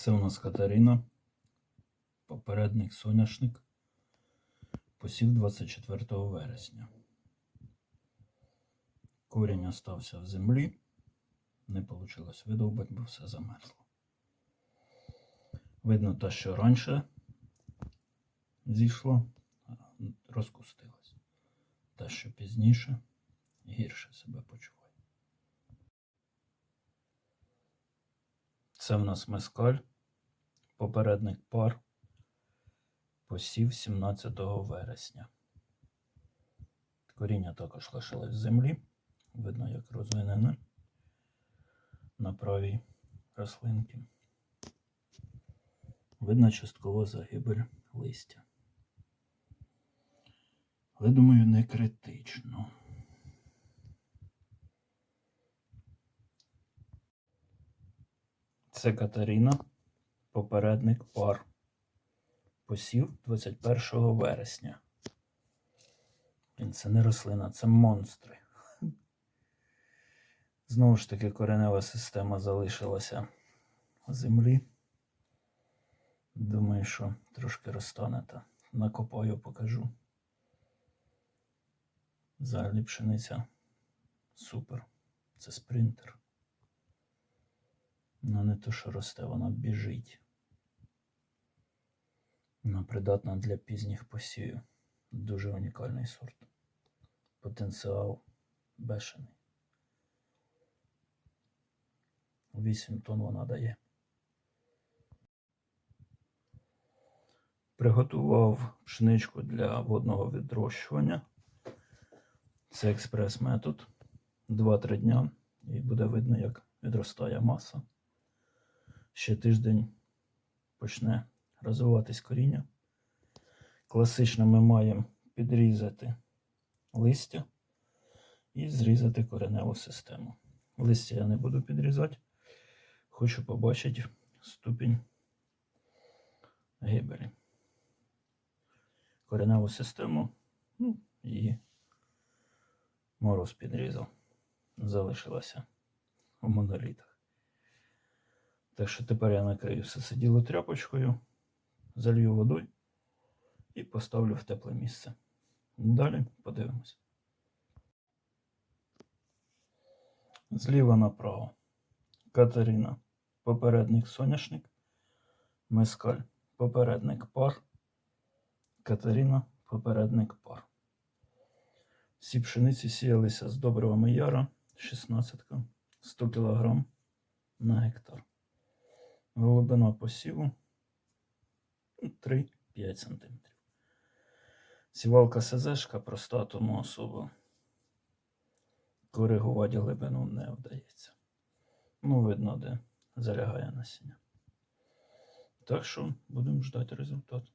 Це у нас Катерина, попередник соняшник, посів 24 вересня. Корінь остався в землі, не вийшло видовбати, бо все замерзло. Видно те, що раніше зійшло, розкустилось. Те, що пізніше гірше себе почуває. Це в нас мескаль, попередник пар, посів 17 вересня. Коріння також лишилось в землі. Видно, як розвинене на правій рослинці. Видно частково загибель листя. Але думаю, не критично. Це Катерина, попередник пар. Посів 21 вересня. Це не рослина, це монстри. Знову ж таки, коренева система залишилася в землі. Думаю, що трошки розтане та накопаю, покажу. Взагалі пшениця супер. Це спринтер. Ну, не то, що росте, вона біжить. Вона придатна для пізніх посівів. Дуже унікальний сорт. Потенціал бешений. 8 тонн вона дає. Приготував пшеничку для водного відрощування. Це експрес-метод. 2-3 дня і буде видно, як відростає маса. Ще тиждень почне розвиватись коріння. Класично ми маємо підрізати листя і зрізати кореневу систему. Листя я не буду підрізати. Хочу побачити ступінь гибелі. Кореневу систему, ну, її мороз підрізав. Залишилася в монолітах. Так що тепер я накрию все це діло тряпочкою, залью водою і поставлю в тепле місце. Далі подивимось. Зліва направо. Катерина, попередник соняшник, Мескаль, попередник пар, Катерина, попередник пар. Всі пшениці сіялися з добривами яра 16 100 кг на гектар. Глибина посіву 3-5 см. Сівалка СЗшка проста, тому особо коригувати глибину не вдається. Ну, видно, де залягає насіння. Так що будемо ждати результат.